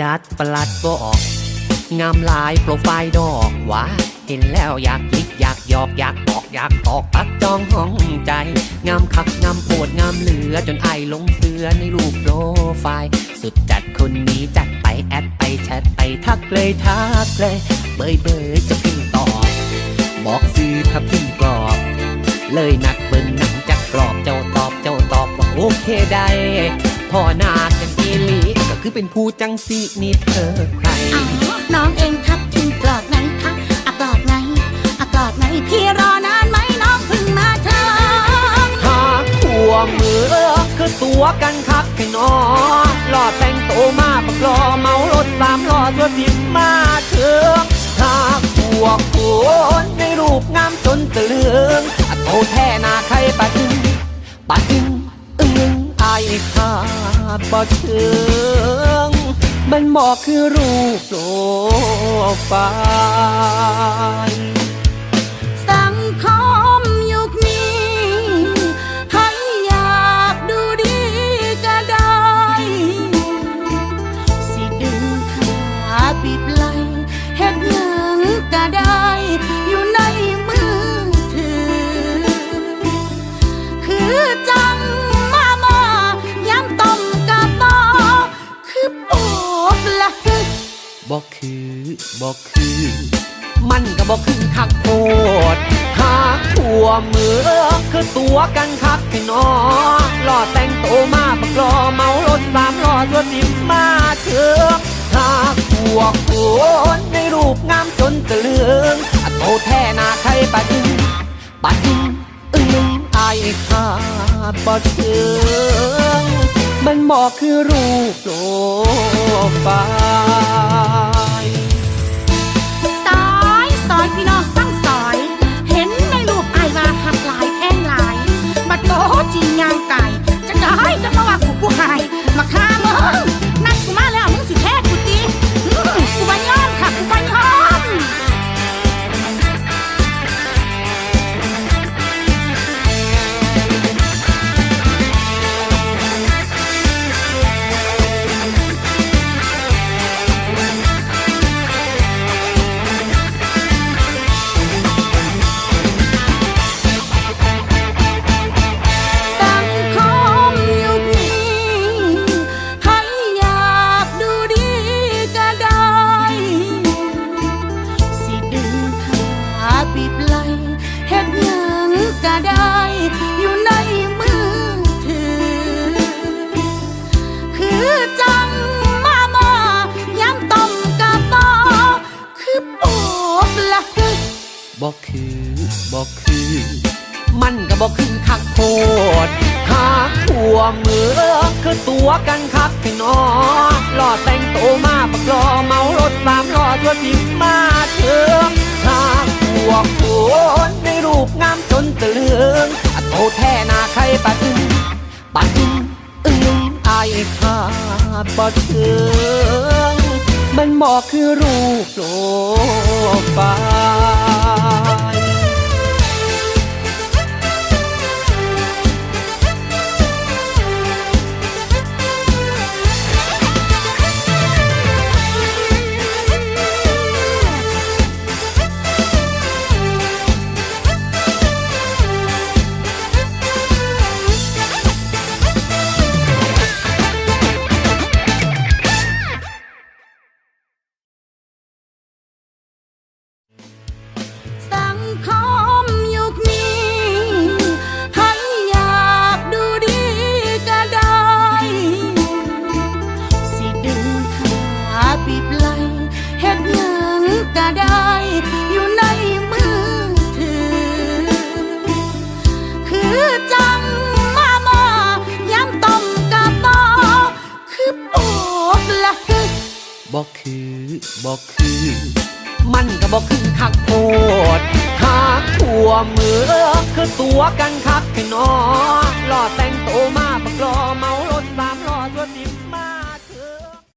จัดประหลัดบอกงามลายโปรไฟล์ดอกว่าเห็นแล้วอยากยิกอยากหยอกอยากบอกอยากตอกตัดจองห้องใจ งามคักงามโปวดงามเหลือจนไอลงเสือในรูปโปรไฟล์สุดจัดคนนี้จัดไปแอดไปแชทไปทักเลยทักเลยเบยเบยจะพิมพ์ตอบบอกซื้อทับทิมกรอบ เลยนัดเบิ่งหนังจักกรอบเจ้าตอบเจ้าตอบว่าโอเคได้พ่อนาจังอีลี คือเป็นผู้จังสีนี่เธอใครน้องเองทับทิมกรอบไหนคะอะกรอบไหนอะกรอบไหนพี่รอนานไหมน้องเพิ่งมาเธอหากขัวมือคือตัวกันคักให้น้อหล่อแต่งโตมาบักรอเมารถสามล้อตัวสิบมาเถืองหากขัวขัวในรูปงามจนตะลึงโตแท้หนาใครปะอึงปะอึงอึงไอายขาดบ่เชิง มันบอกคือรูปโปรไฟล์สังคมยุคนี้ให้อยากดูดีก็ได้ สิดึงขาบีบไหลเฮ็ดหยังก็ได้ อยู่ในมือถือ คือจั บอกคือบอกคือ มันก็บอกคือคักโพดหากขัวเมือคือตัวกันคักให้น้องหล่อแต่งโตวมาบักรอเมารถสามล้อตัวสิบมาเถืองหากขัวขัวในรูปงามจนตะลึงโตแท้หนาใครปะดึงปะดึงอึ้งไอายขาดบ่เชิง มันบอกคือรูปโปรไฟล์ บอกคือบอกคือ มันก็บอกคือคักโพดหากขัวมือคือตัวกันคักให้น้อหล่อแต่งโตมาบักรอเมารถสามล้อตัวสิบมาเถืองหากขัวขัวในรูปงามจนตะลึงโตแท้หนาใครปะอึงปะอึงอึงไอายขาดบ่เชิงมันบอกคือรูปโปรไฟล์ วมมือคือตัวกันคับพี่นองหล่อแต่งโตมาบักลอเมา